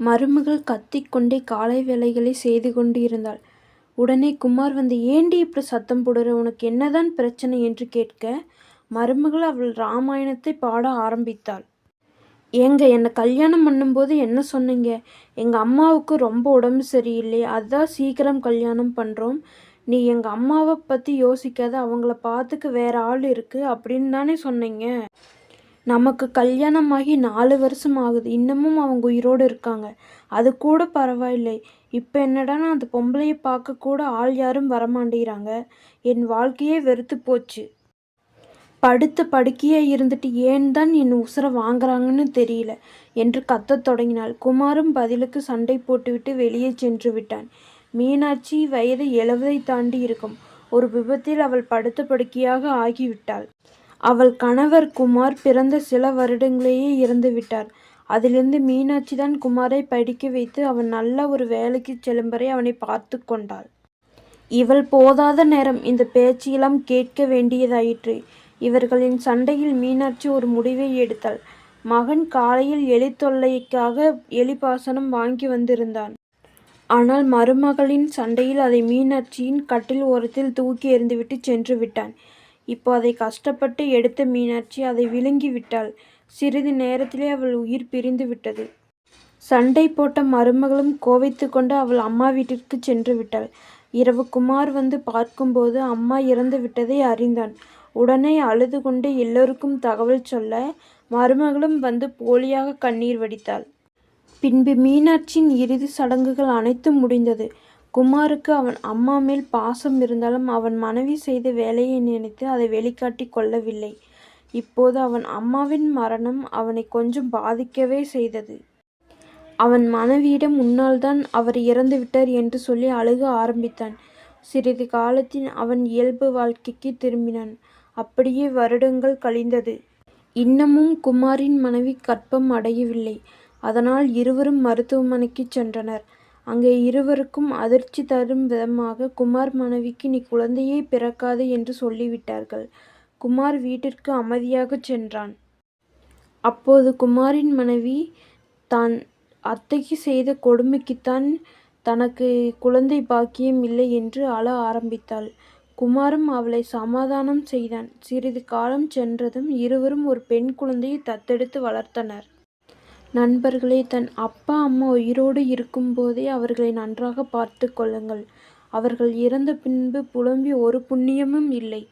மருமகள் கத்திக்கொண்டே காலை வேலைகளை செய்து கொண்டு இருந்தாள் உடனே குமார் வந்து ஏண்டி இப்படி சத்தம் போடுற உனக்கு என்னதான் பிரச்சனை என்று கேட்க மருமகள் அவள் ராமாயணத்தை பாட ஆரம்பித்தாள். ஏங்க என்னை கல்யாணம் பண்ணும்போது என்ன சொன்னீங்க? எங்கள் அம்மாவுக்கு ரொம்ப உடம்பு சரியில்லை. அதான் சீக்கிரம் கல்யாணம் பண்ணுறோம் நீ எங்கள் அம்மாவை பற்றி யோசிக்காத அவங்கள பார்த்துக்க வேற ஆள் இருக்கு அப்படின்னு தானே சொன்னீங்க. நமக்கு கல்யாணமாகி நாலு வருஷம் ஆகுது. இன்னமும் அவங்க உயிரோடு இருக்காங்க. அது கூட பரவாயில்லை. இப்போ என்னடான்னா அந்த பொம்பளையை பார்க்கக்கூட கூட ஆள் யாரும் வரமாட்டேங்கிறாங்க. என் வாழ்க்கையே வெறுத்து போச்சு. படுத்த படுக்கையே இருந்துட்டு ஏன் தான் என் உசுரை வாங்குறாங்கன்னு தெரியல என்று கத்தத் தொடங்கினாள். குமாரும் பதிலுக்கு சண்டை போட்டுவிட்டு வெளியே சென்று விட்டான். மீனாட்சி வயது எழுவதை தாண்டி இருக்கும். ஒரு விபத்தில் அவள் படுத்த படுக்கையாக ஆகிவிட்டாள். அவள் கணவர் குமார் பிறந்த சில வருடங்களிலேயே இறந்துவிட்டார். அதிலிருந்து மீனாட்சிதான் குமாரை படிக்க வைத்து அவன் நல்ல ஒரு வேலைக்கு செல்லும் வரை அவனை பார்த்து கொண்டாள். இவள் போதாத நேரம் இந்த பேச்செல்லாம் கேட்க வேண்டியதாயிற்று. இவர்களின் சண்டையில் மீனாட்சி ஒரு முடிவை எடுத்தாள். மகன் காலையில் எலி தொல்லைக்காக எலிப்பாசனம் வாங்கி வந்திருந்தான். ஆனால் மருமகளின் சண்டையில் அதை மீனாட்சியின் கட்டில் ஓரத்தில் தூக்கி எறிந்துவிட்டு சென்று விட்டான். இப்போ அதை கஷ்டப்பட்டு எடுத்த மீனாட்சி அதை விழுங்கி விட்டாள். சிறிது நேரத்திலே அவள் உயிர் பிரிந்து விட்டது. சண்டை போட்ட மருமகளும் கோவித்து கொண்டு அவள் அம்மா வீட்டிற்கு சென்று விட்டாள். இரவு குமார் வந்து பார்க்கும்போது அம்மா இறந்து விட்டதை அறிந்தான். உடனே அழுது கொண்டு எல்லோருக்கும் தகவல் சொல்ல மருமகளும் வந்து போலியாக கண்ணீர் வடித்தாள். பின்பு மீனாட்சியின் இறுதி சடங்குகள் அனைத்தும் முடிந்தது. குமாருக்கு அவன் அம்மா மேல் பாசம் இருந்தாலும் அவன் மனைவி செய்த வேலையை நினைத்து அதை வெளிக்காட்டி கொள்ளவில்லை. இப்போது அவன் அம்மாவின் மரணம் அவனை கொஞ்சம் பாதிக்கவே செய்தது. அவன் மனைவியிடம் முன்னால்தான் அவர் இறந்துவிட்டார் என்று சொல்லி அழுக ஆரம்பித்தான். சிறிது காலத்தில் அவன் இயல்பு வாழ்க்கைக்கு திரும்பினான். அப்படியே வருடங்கள் கழிந்தது. இன்னமும் குமாரின் மனைவி கற்பம் அடையவில்லை. அதனால் இருவரும் மருத்துவமனைக்கு சென்றனர். அங்கே இருவருக்கும் அதிர்ச்சி தரும் விதமாக குமார் மனைவிக்கு நீ குழந்தையே பிறக்காது என்று சொல்லிவிட்டார்கள். குமார் வீட்டிற்கு அமைதியாகச் சென்றான். அப்போது குமாரின் மனைவி தான் அத்தைக்கு செய்த கொடுமைக்குத்தான் தனக்கு குழந்தை பாக்கியம் இல்லை என்று அழ ஆரம்பித்தாள். குமாரும் அவளை சமாதானம் செய்தான். சிறிது காலம் சென்றதும் இருவரும் ஒரு பெண் குழந்தையை தத்தெடுத்து வளர்த்தனர். நண்பர்களே தன் அப்பா அம்மா உயிரோடு இருக்கும்போதே அவர்களை நன்றாகப் பார்த்துக் கொள்ளுங்கள். அவர்கள் இறந்த பின்பு புலம்பி ஒரு புண்ணியமும் இல்லை.